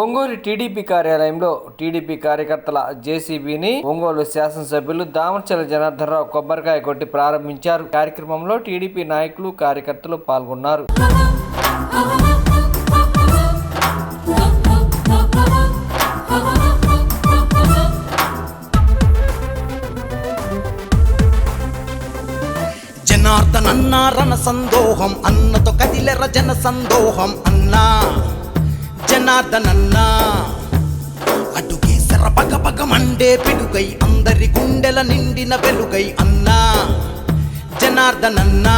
Ongole TDP కార్యాలయంలో TDP కార్యకర్తల జేసీబీని ఒంగోలు శాసనసభ్యులు దామర్చల జనార్దనరావు కొబ్బరికాయ కొట్టి ప్రారంభించారు. కార్యక్రమంలో టీడీపీ నాయకులు కార్యకర్తలు పాల్గొన్నారు. జనార్దనన్న రణ సందోహం అన్నతో కదిలెర జన సందోహం అన్నా. జనార్దనన్న. అటుకేసర పగ పగ మండే పిడుగై అందరి గుండెల నిండిన వెలుగై అన్నా. జనార్దనన్న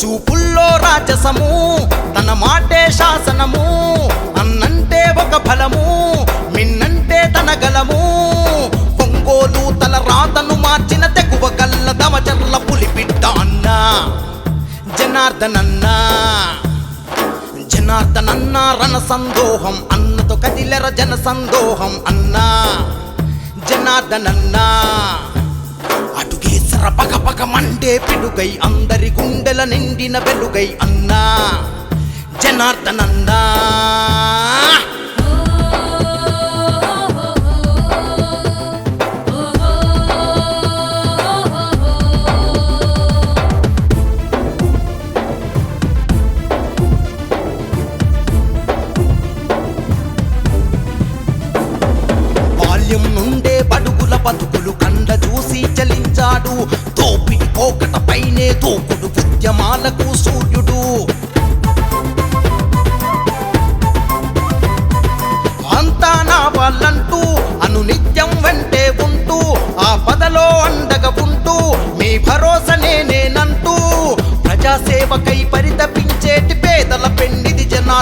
చూపుల్లో రాజసము తన మాటే శాసనము అన్నంటే ఒక ఫలము మిన్నంటే తన గలము. పొంగోలు తల రాతను మార్చిన తెగువ గల్ల దమచర్ల పులిపిట్ట అన్నా. జనార్దనన్నా జనార్దనన్న రణ సందోహం అన్నతో కదిలెర జన సందోహం అన్నా జనార్దనన్నా. అటుకేసర పగ పగ మండే పిడుగై అందరి గుండెల నిండిన వెలుగై అన్నా జనార్దనన్నా. బాల్యం నుండే బడుగుల బతుకులు కండ చూసి చలించాడు. తోపిడి కోకట పైనే తోకుడు ఉద్యమాలకు సూర్యుడు. అంతా నా వాళ్ళంటూ అనునిత్యం వెంటే ఉంటూ ఆ పదలో అండగ ఉంటూ మీ భరోసనే నేనంటూ ప్రజాసేవకై పరితపించేటి పేదల పెండి